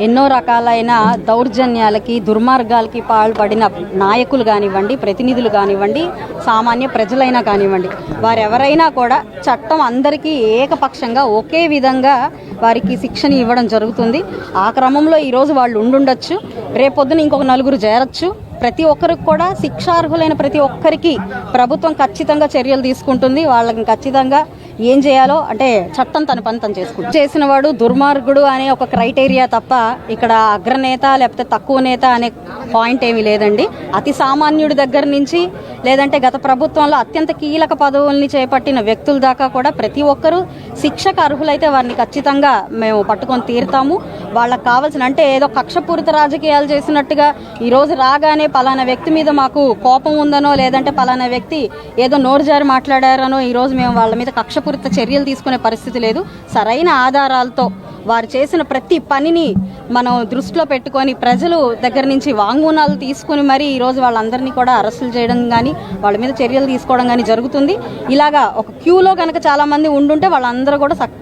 ఎన్నో రకాలైన దౌర్జన్యాలకి దుర్మార్గాలకి పాల్పడిన నాయకులు కానివ్వండి ప్రతినిధులు కానివ్వండి సామాన్య ప్రజలైనా కానివ్వండి వారెవరైనా కూడా చట్టం అందరికీ ఏకపక్షంగా ఒకే విధంగా వారికి శిక్షణ ఇవ్వడం జరుగుతుంది. ఆ క్రమంలో ఈరోజు వాళ్ళు ఉండుండొచ్చు. రేపొద్దున ఇంకొక నలుగురు చేరొచ్చు. ప్రతి ఒక్కరికి కూడా శిక్షార్హులైన ప్రతి ఒక్కరికి ప్రభుత్వం ఖచ్చితంగా చర్యలు తీసుకుంటుంది. వాళ్ళకి ఖచ్చితంగా ఏం చేయాలో అంటే చట్టం తన పని తను చేసుకుంటాడు. చేసిన వాడు దుర్మార్గుడు అనే ఒక క్రైటీరియా తప్ప ఇక్కడ అగ్రనేత లేకపోతే తక్కువ నేత అనే పాయింట్ ఏమీ లేదండి. అతి సామాన్యుడి దగ్గర నుంచి లేదంటే గత ప్రభుత్వంలో అత్యంత కీలక పదవుల్ని చేపట్టిన వ్యక్తుల దాకా కూడా ప్రతి ఒక్కరూ శిక్షకు అర్హులైతే వారిని ఖచ్చితంగా మేము పట్టుకొని తీరుతాము. వాళ్ళకి కావాల్సిన అంటే ఏదో కక్షపూరిత రాజకీయాలు చేసినట్టుగా ఈరోజు రాగానే పలానా వ్యక్తి మీద మాకు కోపం ఉందనో లేదంటే పలానా వ్యక్తి ఏదో నోరు జారి మాట్లాడారనో ఈరోజు మేము వాళ్ళ మీద కక్షపూరిత చర్యలు తీసుకునే పరిస్థితి లేదు. సరైన ఆధారాలతో వారు చేసిన ప్రతి పనిని మనం దృష్టిలో పెట్టుకొని ప్రజలు దగ్గర నుంచి వాంగ్మూనాలు తీసుకుని మరి ఈరోజు వాళ్ళందరినీ కూడా అరెస్టులు చేయడం కానీ వాళ్ళ మీద చర్యలు తీసుకోవడం కానీ జరుగుతుంది. ఇలాగా ఒక క్యూలో కనుక చాలామంది ఉండుంటే వాళ్ళందరూ కూడా సక్-